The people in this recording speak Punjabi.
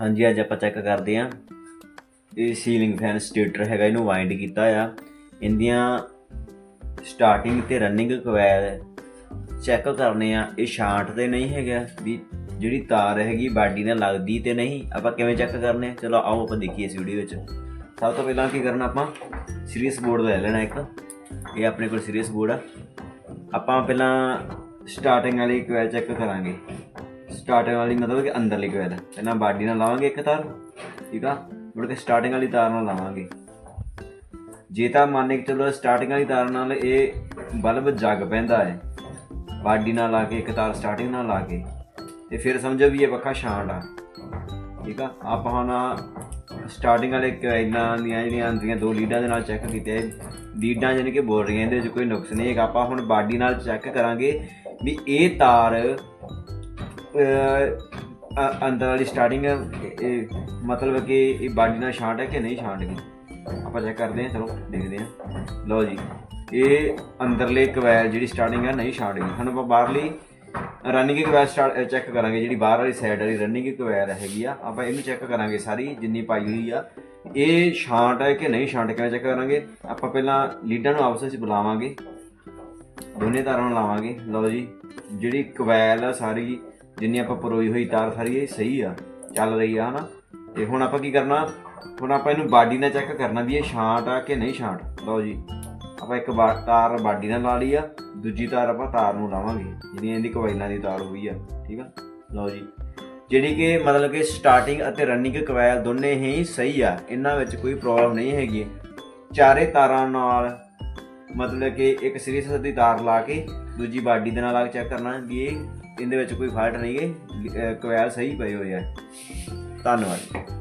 ਹਾਂਜੀ, ਅੱਜ ਆਪਾਂ ਚੈੱਕ ਕਰਦੇ ਆਂ ਇਹ ਸੀਲਿੰਗ ਫੈਨ ਸਟੇਟਰ ਹੈਗਾ, ਇਹਨੂੰ ਵਾਈਂਡ ਕੀਤਾ ਆ ਇਹਦੀਆਂ ਸਟਾਰਟਿੰਗ ਤੇ ਰਨਿੰਗ ਕੋਇਲ ਚੈੱਕ ਕਰਨੇ ਆ। ਇਹ ਸ਼ਾਰਟ ਤੇ ਨਹੀਂ ਹੈਗਾ, ਵੀ ਜਿਹੜੀ ਤਾਰ ਹੈਗੀ, ਬਾਡੀ ਨਾਲ ਲੱਗਦੀ ਤੇ ਨਹੀਂ। ਆਪਾਂ ਕਿਵੇਂ ਚੈੱਕ ਕਰਨੇ ਚਲੋ, ਆਓ ਆਪਾਂ ਦੇਖੀਏ ਇਸ ਵੀਡੀਓ ਵਿੱਚ। ਸਭ ਤੋਂ ਪਹਿਲਾਂ ਕੀ ਕਰਨਾ ਆਪਾਂ? ਸੀਰੀਅਸ ਬੋਰਡ ਲੈ ਲੈਣਾ ਇੱਕ। ਇਹ ਆਪਣੇ ਕੋਲ ਸੀਰੀਅਸ ਬੋਰਡ ਆ। ਆਪਾਂ ਪਹਿਲਾਂ ਸਟਾਰਟਿੰਗ ਵਾਲੀ ਕੋਇਲ ਚੈੱਕ ਕਰਾਂਗੇ। ਸਟਾਰਟਿੰਗ ਵਾਲੀ ਮਤਲਬ ਕਿ ਅੰਦਰਲੀ ਕੋਇਲ ਪਹਿਲਾਂ ਬਾਡੀ ਨਾਲ ਲਾਵਾਂਗੇ ਇੱਕ ਤਾਰ, ਠੀਕ ਆ? ਮੁੜ ਕੇ ਸਟਾਰਟਿੰਗ ਵਾਲੀ ਤਾਰ ਨਾਲ ਲਾਵਾਂਗੇ। ਜੇ ਤਾਂ ਮੰਨ ਕੇ ਚਲੋ ਸਟਾਰਟਿੰਗ ਵਾਲੀ ਤਾਰ ਨਾਲ ਇਹ ਬਲਬ ਜਗ ਪੈਂਦਾ ਹੈ, ਬਾਡੀ ਨਾਲ ਲਾ ਕੇ, ਇੱਕ ਤਾਰ ਸਟਾਰਟਿੰਗ ਨਾਲ ਲਾ ਕੇ, ਤੇ ਫਿਰ ਸਮਝੋ ਵੀ ਇਹ ਪੱਖਾ ਸ਼ਾਂਟ ਆ, ਠੀਕ ਆ? ਆਪਾਂ ਹੁਣ ਸਟਾਰਟਿੰਗ ਵਾਲੇ ਕੋਇਲਾਂ ਦੀਆਂ ਜਿਹੜੀਆਂ ਆਉਂਦੀਆਂ ਦੋ ਲੀਡਾਂ ਦੇ ਨਾਲ ਚੈੱਕ ਕੀਤੇ ਲੀਡਾਂ ਜਾਨੀ ਕਿ ਬੋਲ ਰਹੀਆਂ ਇਹਦੇ ਵਿੱਚ ਕੋਈ ਨੁਕਸ ਨਹੀਂ ਹੈਗਾ। ਆਪਾਂ ਹੁਣ ਬਾਡੀ ਨਾਲ ਚੈੱਕ ਕਰਾਂਗੇ ਵੀ ਇਹ ਤਾਰ ਅੰਦਰ ਵਾਲੀ ਸਟਾਰਟਿੰਗ ਮਤਲਬ ਕਿ ਇਹ ਬਾਡੀ ਨਾਲ ਛਾਂਟ ਹੈ ਕਿ ਨਹੀਂ ਛਾਂਟ ਗਈ? ਆਪਾਂ ਚੈੱਕ ਕਰਦੇ ਹਾਂ, ਚਲੋ, ਦੇਖਦੇ ਹਾਂ। ਲਓ ਜੀ, ਇਹ ਅੰਦਰਲੇ ਕਵੈਲ ਜਿਹੜੀ ਸਟਾਰਟਿੰਗ ਹੈ, ਨਹੀਂ ਛਾਂਟ ਗਈ। ਹੁਣ ਆਪਾਂ ਬਾਹਰਲੀ ਰਨਿੰਗ ਕਵੈਲ ਸਟਾਰਟ ਚੈੱਕ ਕਰਾਂਗੇ, ਜਿਹੜੀ ਬਾਹਰ ਵਾਲੀ ਸਾਈਡ ਵਾਲੀ ਰਨਿੰਗ ਕਵੈਲ ਹੈਗੀ ਆ, ਆਪਾਂ ਇਹਨੂੰ ਚੈੱਕ ਕਰਾਂਗੇ ਸਾਰੀ, ਜਿੰਨੀ ਪਾਈ ਹੋਈ ਆ। ਇਹ ਛਾਂਟ ਹੈ ਕਿ ਨਹੀਂ ਸ਼ਾਂਟ ਕਿਵੇਂ ਚੈੱਕ ਕਰਾਂਗੇ? ਆਪਾਂ ਪਹਿਲਾਂ ਲੀਡਾਂ ਨੂੰ ਆਪਸ ਵਿੱਚ ਬੁਲਾਵਾਂਗੇ, ਦੋਨੇ ਤਾਰਾਂ ਨੂੰ ਲਾਵਾਂਗੇ। ਲਓ ਜੀ, ਜਿਹੜੀ ਕਵੈਲ ਆ ਸਾਰੀ ਜਿੰਨੀ ਆਪਾਂ ਪਰੋਈ ਹੋਈ ਤਾਰ ਸਾਰੀ ਇਹ ਸਹੀ ਆ, ਚੱਲ ਰਹੀ ਆ, ਹਨਾ? ਤੇ ਹੁਣ ਆਪਾਂ ਕੀ ਕਰਨਾ? ਹੁਣ ਆਪਾਂ ਇਹਨੂੰ ਬਾਡੀ ਨਾਲ ਚੈੱਕ ਕਰਨਾ ਵੀ ਇਹ ਛਾਂਟ ਆ ਕਿ ਨਹੀਂ ਛਾਂਟ? ਲਓ ਜੀ, ਆਪਾਂ ਇੱਕ ਬਾ- ਤਾਰ ਬਾਡੀ ਨਾਲ ਲਾ ਲਈ ਆ, ਦੂਜੀ ਤਾਰ ਆਪਾਂ ਤਾਰ ਨੂੰ ਲਾਵਾਂਗੇ, ਜਿਹੜੀ ਇਹਦੀ ਕਵੈਲਾਂ ਦੀ ਤਾਰ ਹੋਈ ਆ, ਠੀਕ ਆ? ਲਓ ਜੀ, ਜਿਹੜੀ ਕਿ ਮਤਲਬ ਕਿ ਸਟਾਰਟਿੰਗ ਅਤੇ ਰਨਿੰਗ ਕਵਾਇਲ ਦੋਨੇ ਹੀ ਸਹੀ ਆ, ਇਹਨਾਂ ਵਿੱਚ ਕੋਈ ਪ੍ਰੋਬਲਮ ਨਹੀਂ ਹੈਗੀ। ਚਾਰੇ ਤਾਰਾਂ ਨਾਲ, ਮਤਲਬ ਕਿ ਇੱਕ ਸੀਰੀਅਸ ਦੀ ਤਾਰ ਲਾ ਕੇ, ਦੂਜੀ ਬਾਡੀ ਦੇ ਨਾਲ ਲਾ ਕੇ ਚੈੱਕ ਕਰਨਾ ਵੀ ਇਹ ਇਹਦੇ ਵਿੱਚ ਕੋਈ ਫਾਲਟ ਨਹੀਂ ਹੈ। ਕੋਇਲ ਸਹੀ ਪਏ ਹੋਏ ਆ। ਧੰਨਵਾਦ।